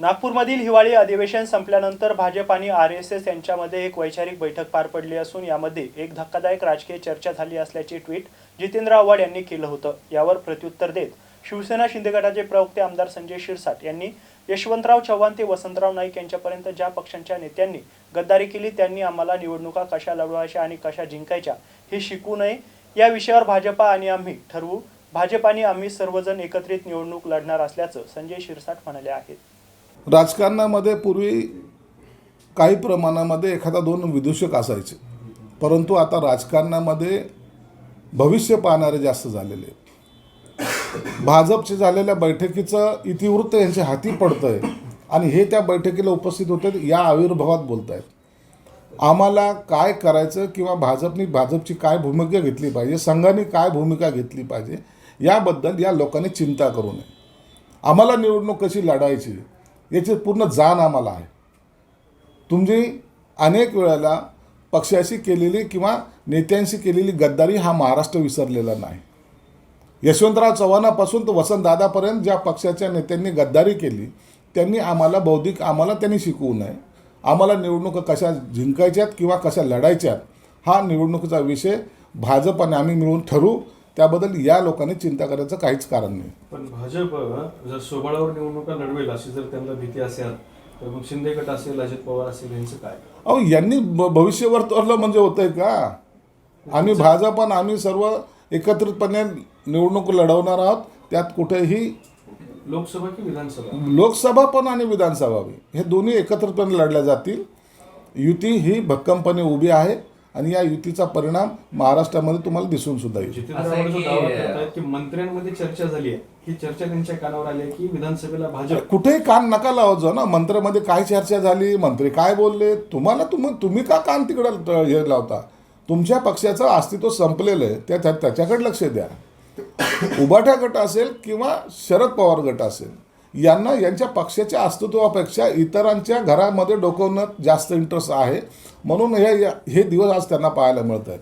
नागपूरमधील हिवाळी अधिवेशन संपल्यानंतर भाजप आणि आर एस एस यांच्यामध्ये एक वैचारिक बैठक पार पडली असून यामध्ये एक धक्कादायक राजकीय चर्चा झाली असल्याचे ट्विट जितेंद्र आव्हाड यांनी केलं होतं. यावर प्रत्युत्तर देत शिवसेना शिंदे गटाचे प्रवक्ते आमदार संजय शिरसाट यांनी यशवंतराव चव्हाण ते वसंतराव नाईक यांच्यापर्यंत ज्या पक्षांच्या नेत्यांनी गद्दारी केली त्यांनी आम्हाला निवडणुका कशा लढवायच्या आणि कशा जिंकायच्या हे शिकू नये या विषयावर भाजपा आणि आम्ही ठरवू. भाजप आणि आम्ही सर्वजण एकत्रित निवडणूक लढणार असल्याचं संजय शिरसाट म्हणाले आहेत. राजकारणामध्ये पूर्वी काही प्रमाणामध्ये एखादा दोन विदूषक असायचे. परंतु आता राजकारणामध्ये भविष्य पाहणारे जास्त झालेले आहेत. झालेल्या बैठकीचं इतिवृत्त यांच्या हाती पडतं आहे आणि हे त्या बैठकीला उपस्थित होते या आविर्भावात बोलत आहेत आम्हाला काय करायचं किंवा भाजपनी भाजपची काय भूमिका घेतली पाहिजे संघाने काय भूमिका घेतली पाहिजे याबद्दल या लोकांनी चिंता करू नये. आम्हाला निवडणूक कशी लढायची याची पूर्ण जाण आम्हाला आहे. तुमची अनेक वेळेला पक्षाशी केलेली किंवा नेत्यांशी केलेली गद्दारी हा महाराष्ट्र विसरलेला नाही. यशवंतराव चव्हाणापासून तर वसंतदादापर्यंत ज्या पक्षाच्या नेत्यांनी गद्दारी केली त्यांनी आम्हाला बौद्धिक आम्हाला त्यांनी शिकवू नये. आम्हाला निवडणुका कशा जिंकायच्यात किंवा कशा लढायच्यात हा निवडणुकीचा विषय भाजप आणि आम्ही मिळून ठरवू. त्याबद्दल या लोकांनी चिंता करायचं काहीच कारण नाही. पण भाजप जर सोबळावर निवडणुका लढवेल अशी जर त्यांना भीती असेल तर मग शिंदे गट असेल अजित पवार असेल यांचं काय? अहो यांनी भविष्य वर्तवलं म्हणजे होतंय का? आम्ही भाजप आणि आम्ही सर्व एकत्रितपणे निवडणूक लढवणार आहोत त्यात कुठेही लोकसभा की विधानसभा? लोकसभा पण आणि विधानसभा हे दोन्ही एकत्रितपणे लढल्या जातील. युती ही भक्कमपणे उभी आहे. आणि या युतीचा परिणाम महाराष्ट्रामध्ये तुम्हाला दिसून सुद्धा येईल. असं आहे की- दावा करतायत की मंत्र्यांमध्ये चर्चा झाली आहे. ही चर्चा त्यांच्या कानावर आली आहे की विधानसभेला भाजप कुठेही कान नका लावत जाऊ ना. मंत्र्यामध्ये काय चर्चा झाली? मंत्री काय बोलले? तुम्हाला तुम्ही तुम्ही का कान तिकडं त- हे लावता? तुमच्या पक्षाचं अस्तित्व संपलेलं आहे. त्या त्या- त्याच्याकडे लक्ष द्या. उबाठा गट असेल किंवा शरद पवार गट असेल यांना यांच्या पक्षाच्या अस्तित्वापेक्षा इतरांच्या घरामध्ये डोकवण्यात जास्त इंटरेस्ट आहे. म्हणून हे हे दिवस आज त्यांना पाहायला मिळत आहेत.